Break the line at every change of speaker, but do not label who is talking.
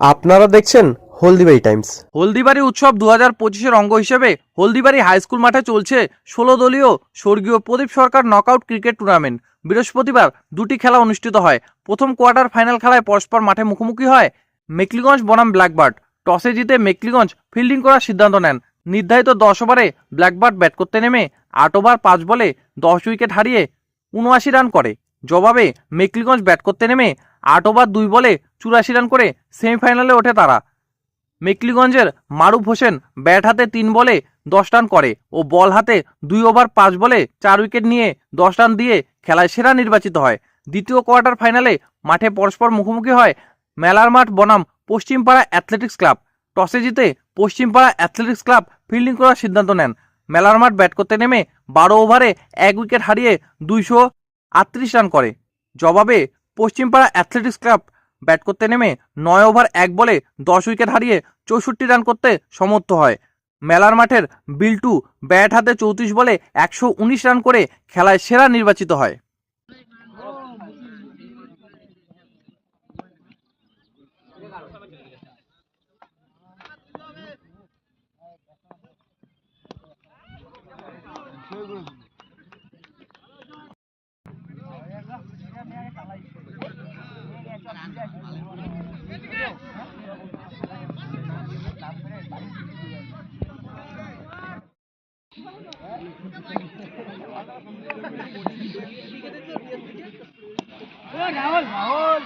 আপনারা দেখছেন হলদিবাড়ি টাইমস।
হলদিবাড়ি উৎসব দু হাজার পঁচিশের অঙ্গ হিসেবে হলদিবাড়ি হাই স্কুল মাঠে চলছে ষোলো দলীয় স্বর্গীয় Pradip Sarkar knockout cricket tournament. বৃহস্পতিবার দুটি খেলা অনুষ্ঠিত হয়। প্রথম কোয়ার্টার ফাইনাল খেলায় পরস্পর মাঠে মুখোমুখি হয় মেকলিগঞ্জ বনাম ব্ল্যাকবার্ড। টসে জিতে মেকলিগঞ্জ ফিল্ডিং করার সিদ্ধান্ত নেন। নির্ধারিত দশ ওভারে ব্ল্যাকবার্ড ব্যাট করতে নেমে আট ওভার পাঁচ বলে দশ উইকেট হারিয়ে উনআশি রান করে। জবাবে মেকলিগঞ্জ ব্যাট করতে নেমে আট ওভার দুই বলে চুরাশি রান করে সেমিফাইনালে ওঠে তারা। মেকলিগঞ্জের মারুফ হোসেন ব্যাট হাতে তিন বলে দশ রান করে ও বল হাতে দুই ওভার পাঁচ বলে চার উইকেট নিয়ে দশ রান দিয়ে খেলায় সেরা নির্বাচিত হয়। দ্বিতীয় কোয়ার্টার ফাইনালে মাঠে পরস্পর মুখোমুখি হয় মেলার মাঠ বনাম পশ্চিমপাড়া অ্যাথলেটিক্স ক্লাব। টসে জিতে পশ্চিমপাড়া অ্যাথলেটিক্স ক্লাব ফিল্ডিং করার সিদ্ধান্ত নেন। মেলার মাঠ ব্যাট করতে নেমে বারো ওভারে এক উইকেট হারিয়ে দুইশো আটত্রিশ রান করে। জবাবে পশ্চিমপাড়া অ্যাথলেটিক্স ক্লাব ব্যাট করতে নেমে নয় ওভার এক বলে দশ উইকেট হারিয়ে চৌষট্টি রান করতে সমর্থ হয়। মেলার মাঠের বিল্টু ব্যাট হাতে চৌত্রিশ বলে একশো উনিশ রান করে খেলায় সেরা নির্বাচিত হয়। રાહુલ રાહુલ